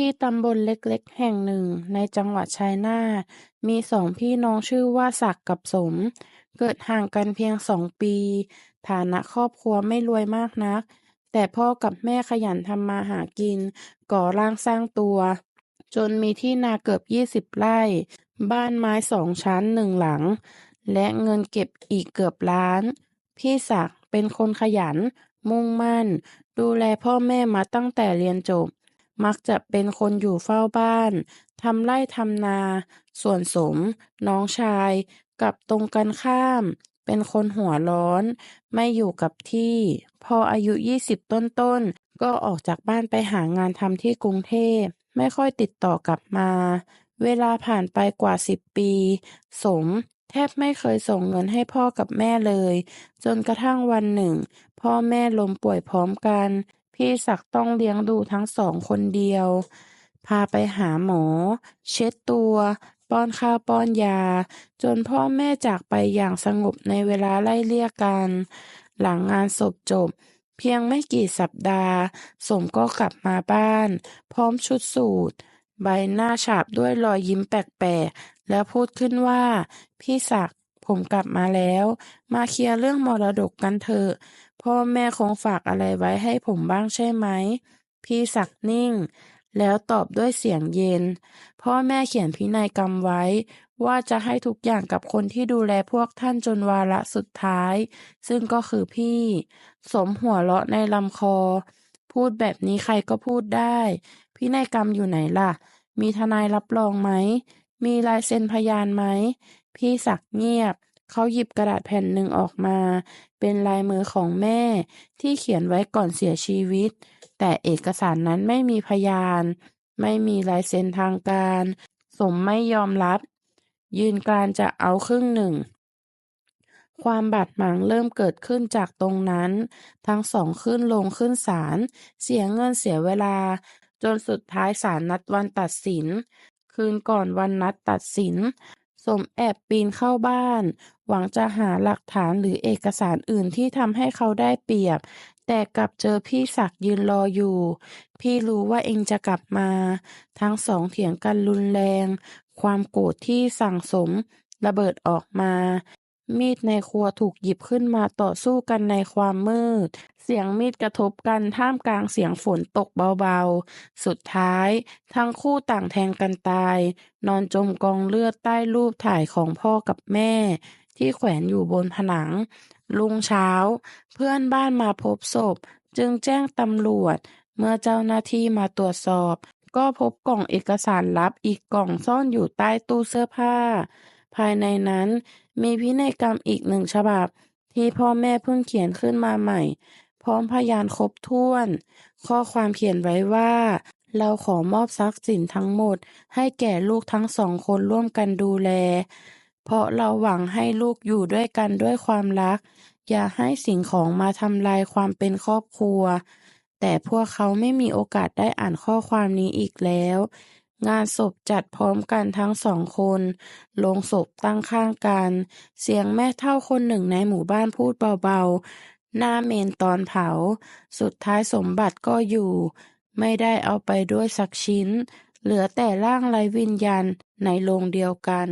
ที่ตำบลเล็กๆ แห่งหนึ่งในจังหวัดชัยนาทมีสองพี่น้องชื่อว่าศักดิ์กับสม เกิดห่างกันเพียงสองปี ฐานะครอบครัวไม่รวยมากนัก แต่พ่อกับแม่ขยันทำมาหากิน ก่อร่างสร้างตัว จนมีที่นาเกือบยี่สิบไร่ บ้านไม้สองชั้นหนึ่งหลัง และเงินเก็บอีกเกือบล้าน พี่ศักดิ์เป็นคนขยัน มุ่งมั่น ดูแลพ่อแม่มาตั้งแต่เรียนจบ มักจะเป็นคนอยู่เฝ้าบ้าน ทำไร่ทำนา ส่วนสม น้องชาย กลับตรงกันข้าม เป็นคนหัวร้อน ไม่อยู่กับที่ พออายุยี่สิบต้นๆ ก็ออกจากบ้านไปหางานทำที่กรุงเทพ ไม่ค่อยติดต่อกลับมา เวลาผ่านไปกว่าสิบปี สมแทบไม่เคยส่งเงินให้พ่อกับแม่เลย จนกระทั่งวันหนึ่ง พ่อแม่ล้มป่วยพร้อมกัน พี่ศักดิ์ต้องเลี้ยงดูทั้งสองคนเดียว พาไปหาหมอ เช็ดตัว ป้อนข้าวป้อนยา จนพ่อแม่จากไปอย่างสงบในเวลาไล่เลี่ยกัน หลังงานศพจบ เพียงไม่กี่สัปดาห์ สมก็กลับมาบ้าน พร้อมชุดสูทใบหน้าฉาบด้วยรอยยิ้มแปลกๆ แล้วพูดขึ้นว่า พี่ศักดิ์ผมกลับมาแล้ว มาเคลียร์เรื่องมรดกกันเถอะ พ่อแม่คงฝากอะไรไว้ให้ผมบ้างใช่ไหม พี่ศักดิ์นิ่ง แล้วตอบด้วยเสียงเย็น พ่อแม่เขียนพินัยกรรมไว้ ว่าจะให้ทุกอย่างกับคนที่ดูแลพวกท่านจนวาระสุดท้าย ซึ่งก็คือพี่ สมหัวเราะในลำคอ พูดแบบนี้ใครก็พูดได้ พินัยกรรมอยู่ไหนล่ะ มีทนายรับรองไหม มีลายเซ็นพยานไหม พี่ศักดิ์เงียบ เขาหยิบกระดาษแผ่นหนึ่งออกมา เป็นลายมือของแม่ ที่เขียนไว้ก่อนเสียชีวิต แต่เอกสารนั้นไม่มีพยาน ไม่มีลายเซ็นทางการ สมไม่ยอมรับ ยืนกรานจะเอาครึ่งหนึ่ง ความบาดหมางเริ่มเกิดขึ้นจากตรงนั้น ทั้งสองขึ้นลงขึ้นศาลเสียเงินเสียเวลา จนสุดท้ายศาลนัดวันตัดสิน คืนก่อนวันนัดตัดสิน สมแอบปีนเข้าบ้าน หวังจะหาหลักฐานหรือเอกสารอื่นที่ทำให้เขาได้เปรียบ แต่กลับเจอพี่ศักยืนรออยู่ พี่รู้ว่าเองจะกลับมา ทั้งสองเถียงกันรุนแรง ความโกรธที่สั่งสมระเบิดออกมา มีดในครัวถูกหยิบขึ้นมาต่อสู้กันในความมืด เสียงมีดกระทบกันท่ามกลางเสียงฝนตกเบาๆ สุดท้าย ทั้งคู่ต่างแทงกันตาย นอนจมกองเลือดใต้รูปถ่ายของพ่อกับแม่ ที่แขวนอยู่บนผนังรุ่งเช้า เพื่อนบ้านมาพบศพ จึงแจ้งตำรวจ เมื่อเจ้าหน้าที่มาตรวจสอบ ก็พบกล่องเอกสารลับอีกกล่องซ่อนอยู่ใต้ตู้เสื้อผ้า ภายในนั้น มีพินัยกรรมอีกหนึ่งฉบับ ที่พ่อแม่เพิ่งเขียนขึ้นมาใหม่ พร้อมพยานครบถ้วน ข้อความเขียนไว้ว่า เราขอมอบทรัพย์สินทั้งหมด ให้แก่ลูกทั้งสองคนร่วมกันดูแล เพราะเราหวังให้ลูกอยู่ด้วยกันด้วยความรัก อย่าให้สิ่งของมาทำลายความเป็นครอบครัวแต่พวกเขาไม่มีโอกาสได้อ่านข้อความนี้อีกแล้ว งานศพจัดพร้อมกันทั้งสองคน โลงศพตั้งข้างกัน เสียงแม่เท่าคนหนึ่งในหมู่บ้านพูดเบาๆ หน้าเมนตอนเผา สุดท้ายสมบัติก็อยู่ ไม่ได้เอาไปด้วยสักชิ้น เหลือแต่ร่างไร้วิญญาณในโรงเดียวกัน